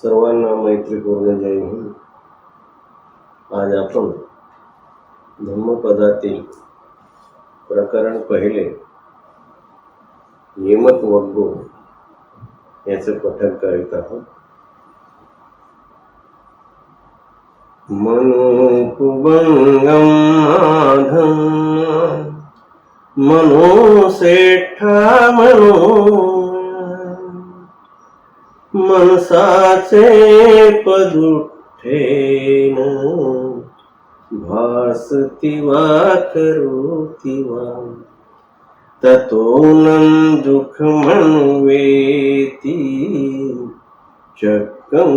सर्वांना मैत्रीपूर्ण जय हिंद आज आपण धम्मपदातील प्रकरण पहिले. नियमत वगो याचं पठन करीत आहोत. मनोकुबंगम माधम मनोसेठा मनो मनसा चेपदुष्ठेन भासति वा करोति वा। ततो नन्दुःखमन् वेति चक्रं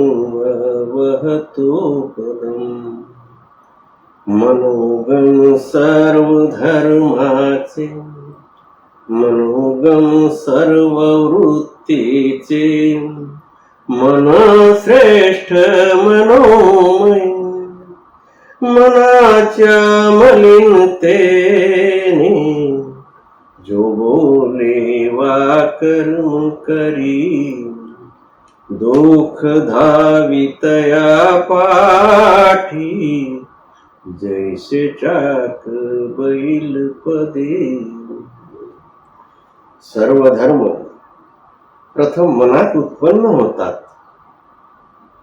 वहतोपदम् मनोगं सर्वधर्मा च मनोगं सर्ववृत्ति चे श्रेष्ठ मनोमय मनाच्या मलिनतेने जो बोले वा कर्म करी दुःख धावितया पाठी जैसे चाक बैल पदे. सर्व धर्म प्रथम मनात उत्पन्न होतात.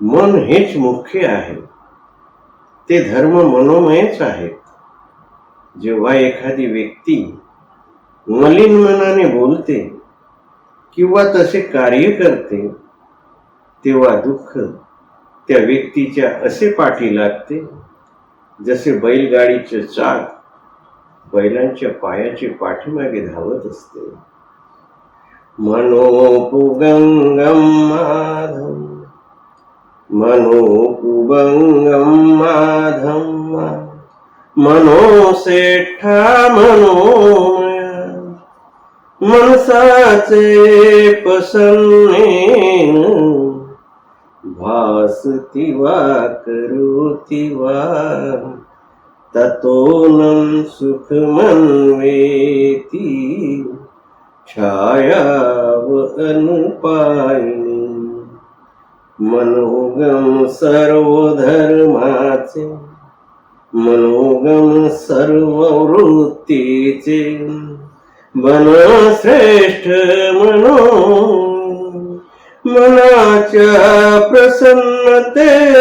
मन हेच मुख्य आहे. ते धर्म मनोमयच आहेत जेव्हा एखादी व्यक्ती मलिन मनाने बोलते किंवा तसे कार्य करते तेव्हा दुःख त्या व्यक्तीच्या असे पाठी लागते जसे बैलगाडीचे चाक बैलांच्या पायाचे पाठीमागे धावत असते. मनोपुगंगम माधम मनोपुगंगम माधम मनोसेठा मनोमय। मनसाचे पसन्नेन भासती वा करोति वा। ततोनं सुखमन्वेति। छायाव अनुपायिनी मनोगम सर्वधर्माचे मनोगम सर्व वृत्तीचे मन श्रेष्ठ मनो मनाच्या प्रसन्नतेने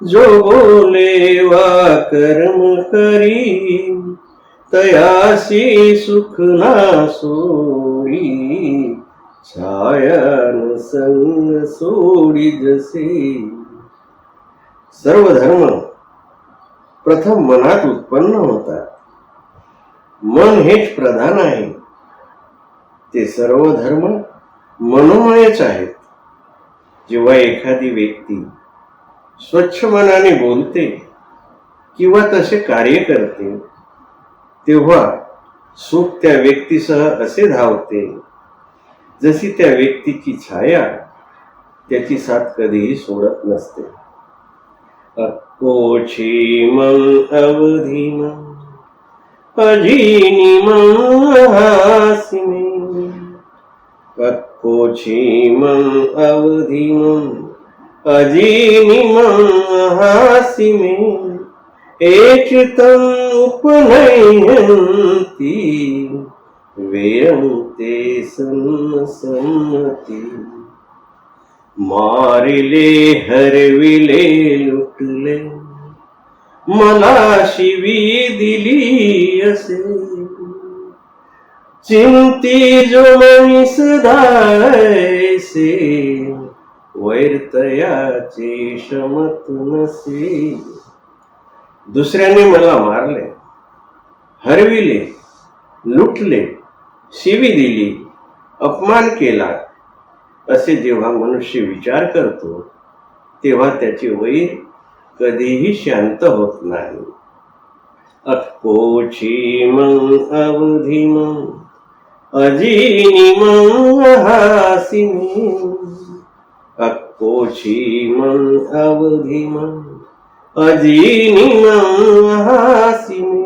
जो बोले वा कर्म करी तयासी सुख ना सोडी छायान संग सोडी जसे. सर्व धर्म प्रथम मनात उत्पन्न होतात. मन हेच प्रधान आहे. ते सर्व धर्म मनोमयच आहेत. जेव्हा एखादी व्यक्ती स्वच्छ मनाने बोलते किंवा तसे कार्य करते तेव्हा सुख त्या व्यक्तीसह असे धावते. जशी त्या व्यक्तीची छाया, त्याची साथ कधीही सोडत नसते. अक्कोची मग अवधी मग अजीनी मग हासिनी कक्कोछीमं अवधिमं एक एचितम् उपनयन्ति वेरं ते सन्नसन्नति मारिले हरविले लुटले मला शिवी दिली असे चिंती जो मनीस धायसे वैरतयाचे शमत नसे दुसऱ्याने मला मारले हरविले लुटले शिवी दिली अपमान केला असे जेव्हा मनुष्य विचार करतो तेव्हा त्याचे वैर कधीही शांत होत नाही. अक्कोक्षीमं अवधिमं अजीनिमं हासिनी अक्कोक्षीमं अवधिमं। अजीनिमं हासिनी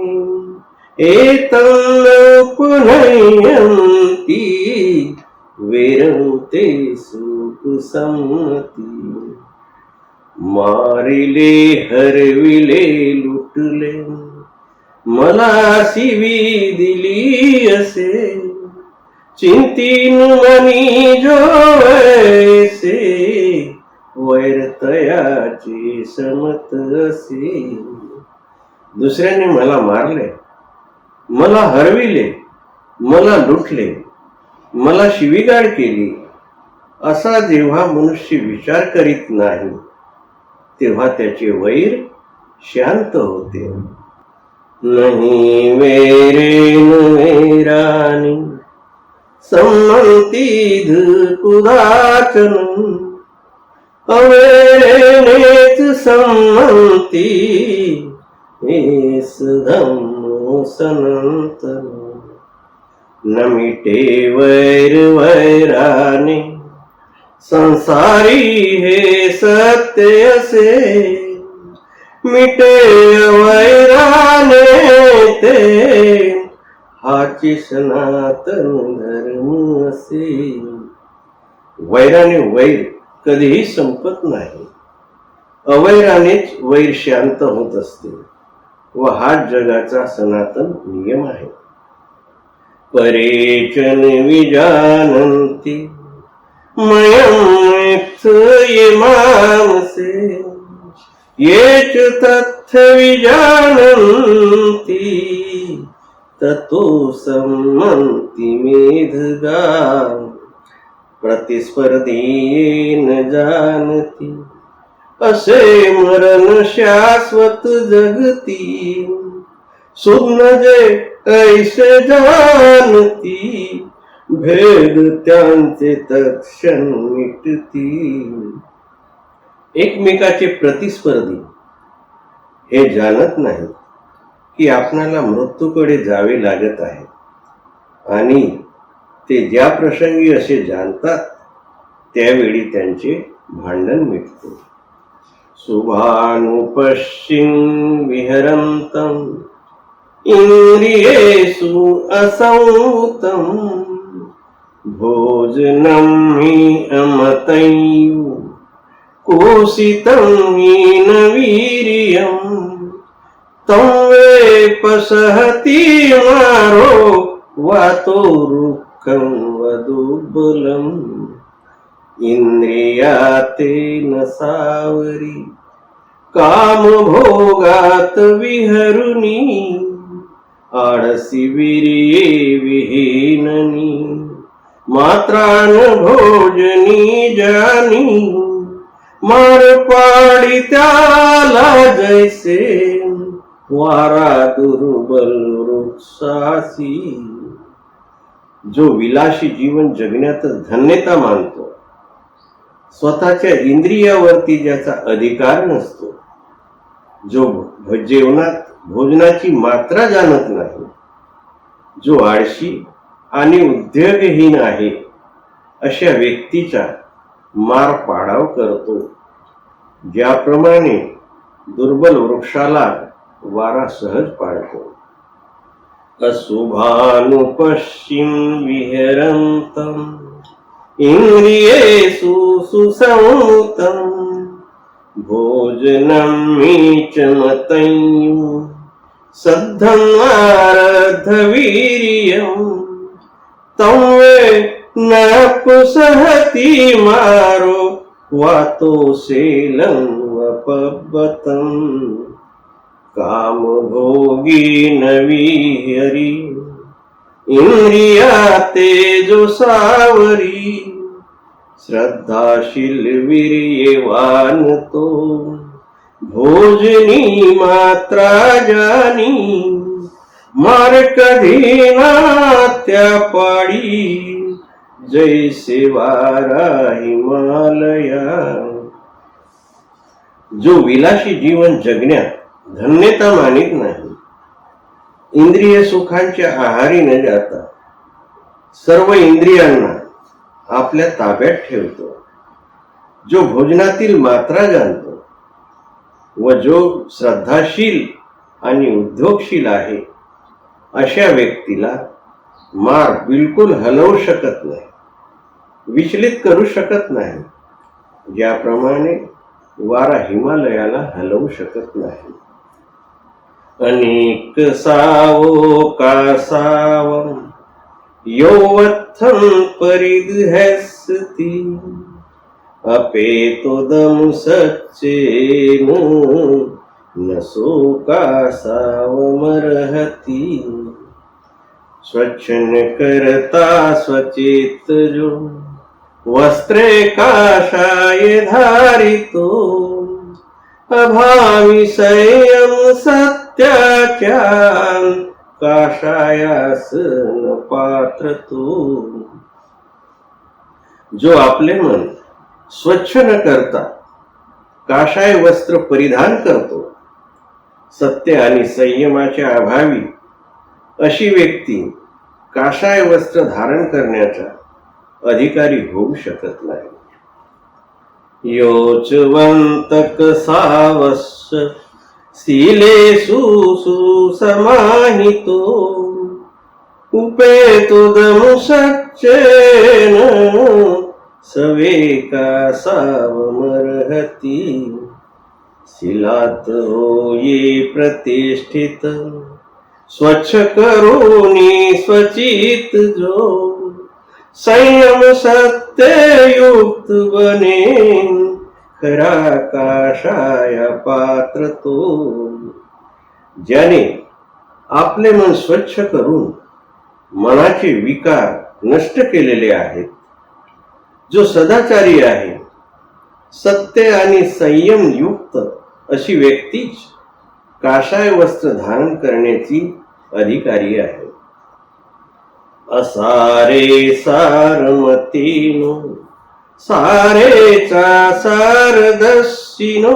एतं पुनयन्ति वेरवते सुख संमती मारिले हरविले लुटले मला शिवी दिली असे चिंतीन मनी जोसे वैरतयाची समत दुसऱ्याने मला मारले मला हरविले मला लुटले मला शिवीगाळ केली. असा जेव्हा मनुष्य विचार करीत नाही तेव्हा त्याचे वैर शांत होते. नाही वेरे वेरानी संमती धुकुदाचन अवेरेनेच संमती हेस धम्मो सनातन न मिटे वैर वैराने संसारी हे सत्य असे. मिटे वैराने ते हाची सनातन धर्म असे. वैराने वैर कधीही संपत नाही. अवैरानेच वैर शांत होत असते व हाच जगाचा सनातन नियम आहे. परेचन विजानंती मयमानसे येच तथ विजानन्ति ततो संमंती मेधगा प्रतिस्पर्धीन जानती. असे मरण शाश्वत जगती सुन्न जे ऐसे जानती भेद त्यांचे तक्षण मिटती एकमेकाचे प्रतिस्पर्धी हे जाणत नाही की आपणाला मृत्यूकडे जावे लागत आहे. आणि ते ज्या प्रसंगी असे जाणतात त्यावेळी त्यांचे भांडण मिटते शुभानुपश्चिम विहरंतम इंद्रियेषु असंतम भोजनं हि अमतैव कोशितं हीन वीर्यम् तं वेपसहति मारो वातो रुक्कं वदुबलम् इन्द्रियातेन सावरी। कामभोगात विहरुनी। आळसी विरिये विहीननी। मात्रान भोजनी जानी। मार पाडी त्याला जैसे वारा दुर्बल वृक्षासी। जो विलासी जीवन जगण्यातच धन्यता मानतो स्वतःच्या इंद्रियावरती ज्याचा अधिकार नसतो जो जेवणात भोजनाची मात्रा जाणत नाही जो आळशी आणि उद्योगहीन आहे अशा व्यक्तीचा मार पाडाव करतो. ज्याप्रमाणे दुर्बल वृक्षाला वारा सहज पाडतो. अशुभानुपश्चिम विहरन्तम् इन्द्रियेषु सुसंतम् भोजनं मे च मतयु तं वे न कुसहति मारो वातो शेलं वपबतम् कामभोगी नवीहरी इंद्रिया तेजो सावरी श्रद्धाशील वीर्यवान तो. भोजनी मात्रा जानी. मार कधी ना त्या पाडी. जैसे वारा हिमालया जो विलाशी जीवन जगण्यात धन्यता मानित नाही. इंद्रिय सुखांच्या आहारी न जाता सर्व इंद्रियांना आपल्या ताब्यात ठेवतो. जो भोजनातील मात्रा जाणतो व जो श्रद्धाशील आणि उद्योगशील आहे अशा व्यक्तीला मार बिलकुल हलवू शकत नाही विचलित करू शकत नाही. ज्याप्रमाणे वारा हिमालयाला हलवू शकत नाही. अनेक सावो का सावम यौवत्थम परिदहस्ती अपेतोदम सच्चेन न शोका सावमर्हति स्वच्छन करता स्वचेत जो वस्त्रे काशाय धारितो। अभावी संयम त्याच्या काशायास पात्र तू. जो आपले मन स्वच्छ न करता काशाय वस्त्र परिधान करतो सत्य आणि संयमाच्या अभावी अशी व्यक्ती काशाय वस्त्र धारण करण्याचा अधिकारी होऊ शकत नाही. योचवंतक सावस्य शीलेषु सुसमाहितो उपेतुदम सच्चेन। सवेका सावमर्हति। शिलातो ये प्रतिष्ठित। स्वच्छ करोनी स्वचित जो। संयम सत्ययुक्त बनेन कराकाशाय पात्र तो. ज्याने आपले मन स्वच्छ करून मनाचे विकार नष्ट केलेले आहेत जो सदाचारी आहे सत्य आणि संयम युक्त अशी व्यक्तीच काशाय वस्त्र धारण करण्याची अधिकारी आहे. असारे सारमतीनो. सारेचा सारदर्शिनो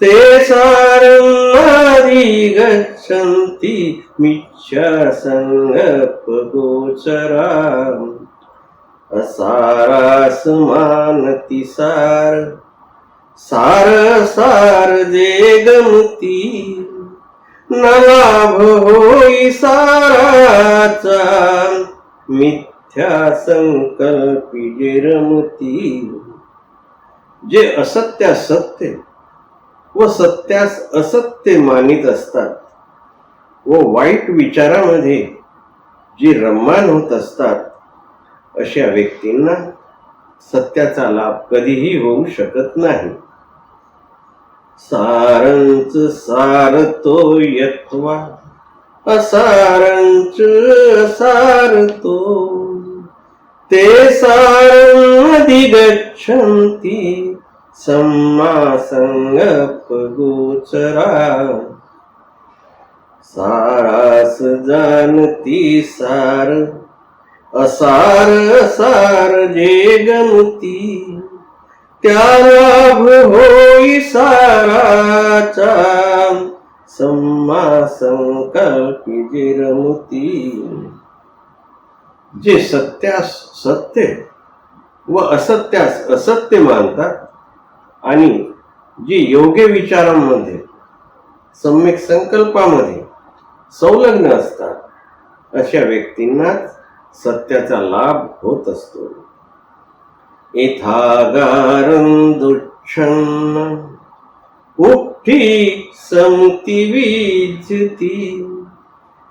ते सारन्नादि गच्छन्ति मिच्छा संगप असारास मानती सार सार सार जे गमती न लाभ होई साराचा ह्या संकल्पी जे रमती जे असत्या सत्य व सत्यास असत्य मानित असतात व वाईट विचारामध्ये जे रम्मान होत असतात अशा व्यक्तींना सत्याचा लाभ कधीही होऊ शकत नाही. सारंच सारतो यत्वा असारंच असारतो ते सारमधि गच्छन्ति सारास जानती सार असार असार जे गमती त्या लाभ होई साराचा सम्मा संकल्पी जे रमती। जे सत्यास सत्य व असत्यास असत्य मानतात आणि जे योग्य विचारांमध्ये सम्यक संकल्पामध्ये संलग्न असतात अशा व्यक्तींनाच सत्याचा लाभ होत असतो. यथागारं दुच्छन्न उक्ठी समति विजती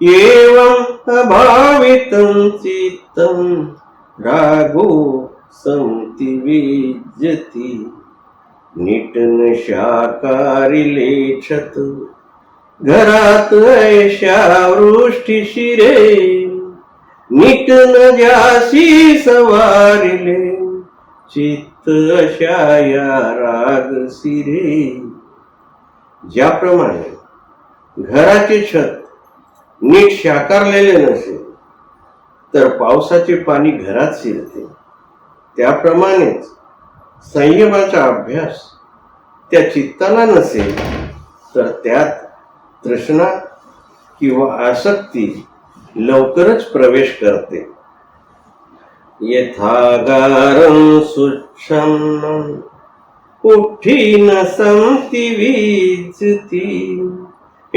एवं भावितं चित्तं रागो संति विजति। निटन शाकारिले लेखत। घरात ऐशा वृष्टी शिरे। निटन जासी सवारिले। चित्त अशा या राग सिरे। ज्याप्रमाणे घराचे छत नीट शाकारलेले नसेल तर पावसाचे पाणी घरात शिरते. त्याप्रमाणेच संयमाचा अभ्यास त्या चित्ताला नसेल तर त्यात तृष्णा किंवा आसक्ती लवकरच प्रवेश करते. यथागारं सुच्छन्नम् उठ्ठी न संती वीजती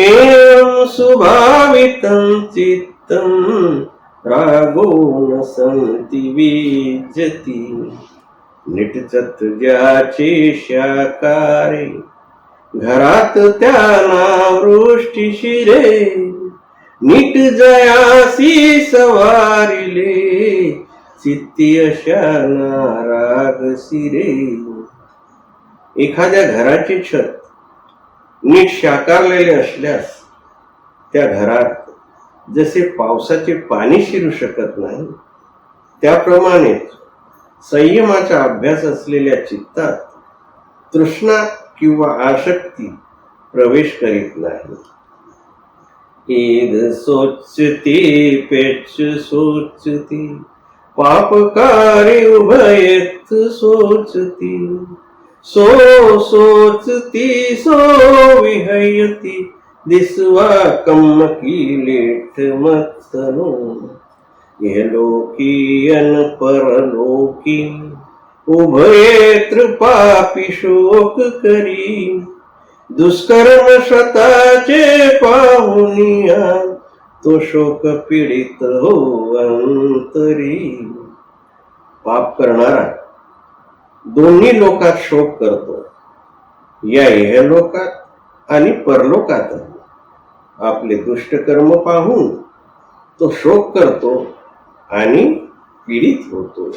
एवं सुभावितं चित्तं रागोन संती विजती। निटचत ज्याचे शाकारे घरात त्या वृष्टी शिरे। नीट जयासी सवारिले चित्ती अशा नाराग सिरे। एखाद्या घराचे छत नीट शाकारलेले असल्यास त्या घरात जसे पावसाचे पाणी शिरू शकत नाही त्याप्रमाणेच संयमाचा अभ्यास असलेल्या चित्तात तृष्णा किंवा आसक्ती प्रवेश करीत नाही. ईद सोचती पेच सोचती पापकारी उभयत सोचती. सो सोचती, सो विहयती दिसवा कम की लेठ मतनो यलोकीयन परलोकी, उभये पापी शोक करी। दुष्कर्म स्वतःचे पाहुनिया तो शोक पीडित हो अंतरी। पाप करणारा दोन्ही लोकात शोक करतो. या लोकात आणि परलोकात. आपले दुष्टकर्म पाहून तो शोक करतो आणि पीडित होतो.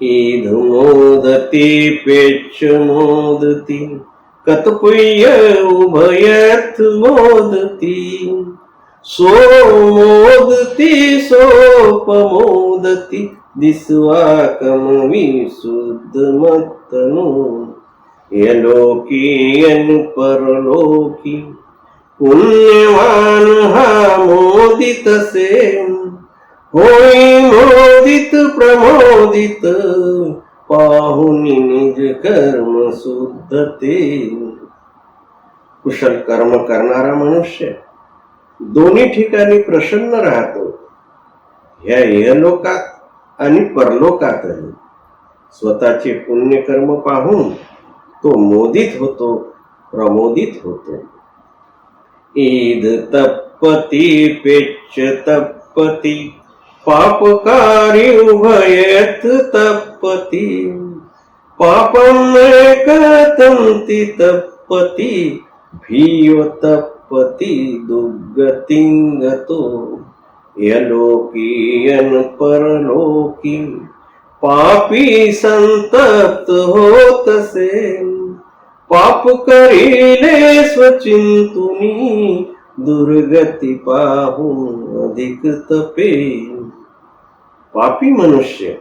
ईद मोदती पेच मोदती कतपुय उभयत मोदती सो मोदती सोपमोदती दिसवा कमवी शुद्ध मतनो यलोकीयन परलोकी। पुण्यवान हा मोदित सेन। होई मोदित प्रमोदित। पाहुनी निज कर्म शुद्धते कुशल कर्म करणारा मनुष्य। दोन्ही ठिकाणी प्रसन्न राहतो. ह्या लोकात आणि परलोकातही स्वतःचे पुण्यकर्म पाहून तो मोदित होतो प्रमोदित होतो. ईद तप्पती पेच तप्पती पापकारी उभयत तप्पती पापम एकतंती तप्पती तपती तप्पती दुर्गतिंगतो यलोकीयन परलोकी पापी संतप्त होतसे पाप करीले स्वचिंतुनी दुर्गती पाहून अधिक तपे पापी मनुष्य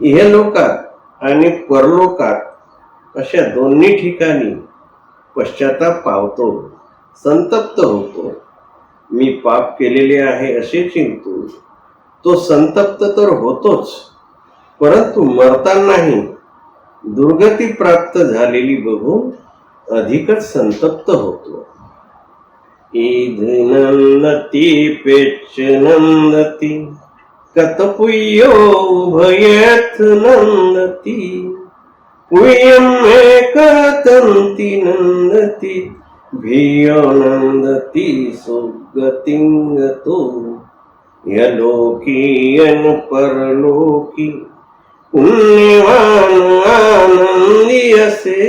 इहलोकात आणि परलोकात अशा दोन्ही ठिकाणी पश्चाताप पावतो संतप्त होतो. मी पाप केलेले आहे असे चिंतून तो संतप्त तर होतोच परंतु मरतानाही दुर्गती प्राप्त झालेली बघून अधिकच संतप्त होतो. ईद नंदती पेच नंदती कतपुयो उभयथ नंदती पुयम एकतंती नंदती। भियो नंदती सुगतिंगतो यलोकीयन परलोकी पुण्यवान आनंदी असे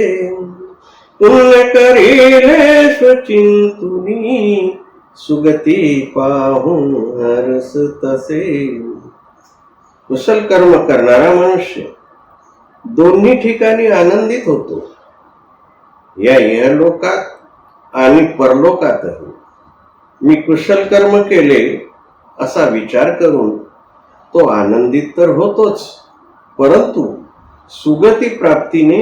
पुण्य करिले स्वचिंतुनी सुगती पाहून हरस तसे कुशल कर्म करणारा मनुष्य दोन्ही ठिकाणी आनंदित होतो। या इहलोकात आणि परलोकातही. मी कुशल कर्म केले असा विचार करून तो आनंदित तर होतोच परंतु सुगती प्राप्तीने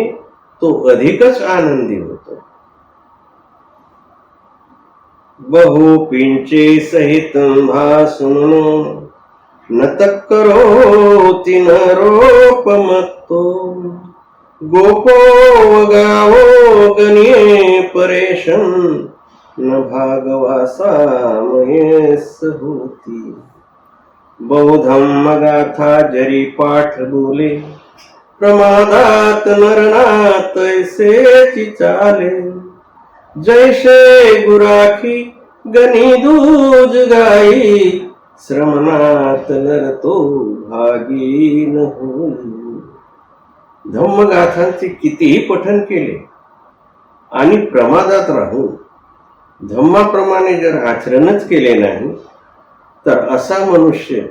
तो अधिकच आनंदी होतो. बहु पिंचे सहित भासुनो न करो तिन रोपमत्तो. गोपो गावो गणिये परेशन न भागवासा मयेस होती बहुधम्म गाथा जरी पाठ बोले, प्रमादात नरनात ऐसे चाले। जैसे गुराखी गणी दूज गाई श्रमणात नरतो भागीन होई। धम्मगाथांचे कितीही पठन केले आणि प्रमादात राहून धम्माप्रमाणे जर आचरणच केले नाही तर असा मनुष्य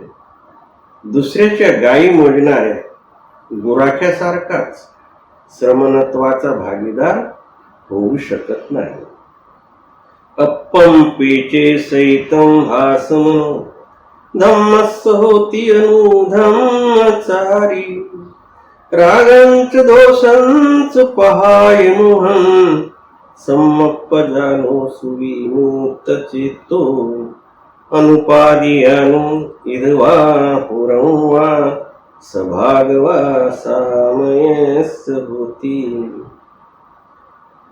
दुसऱ्याच्या गायी मोडणाऱ्या गुराख्यासारखाच श्रमणत्वाचा भागीदार होऊ शकत नाही. अप्पम पेचे सैतम हासम धम्मस्स होती अनुधम्मचारी रागंच दोषंच पहाय मोहन सम्मप्प जानो सुविमुक्त चित्तो अनुपादियानु इदवा पुरं वा सभागवा सामयस्य होती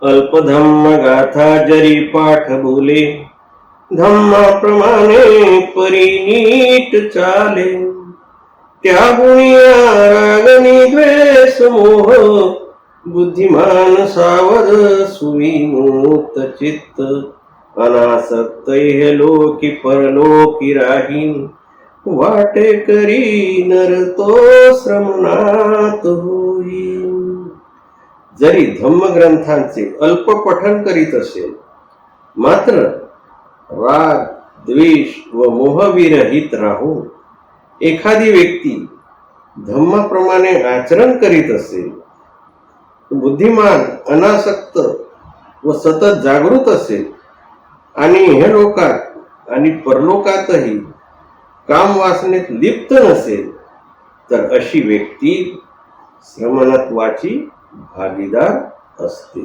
अल्पधम्म गाथा जरी पाठ बोले धम्माप्रमाणे परिनीट चाले। त्या गुणिया रागनी द्वेष मोह बुद्धिमान सावध सुविमुक्त चित्त अनासक्त लोकी परलोकी राहीन। वाटे करी नरतो श्रमणात होई जरी धम्मग्रंथांचे अल्प पठन करीत असेल मात्र राग द्वेष व मोहविरहित राहून एखादी व्यक्ती धम्माप्रमाणे आचरण करीत असेल बुद्धिमान अनासक्त व सतत जागृत असेल आणि हे लोकात आणि परलोकातही काम वासनेत लिप्त नसेल तर अशी व्यक्ती श्रमणत्वाची भागीदार असते.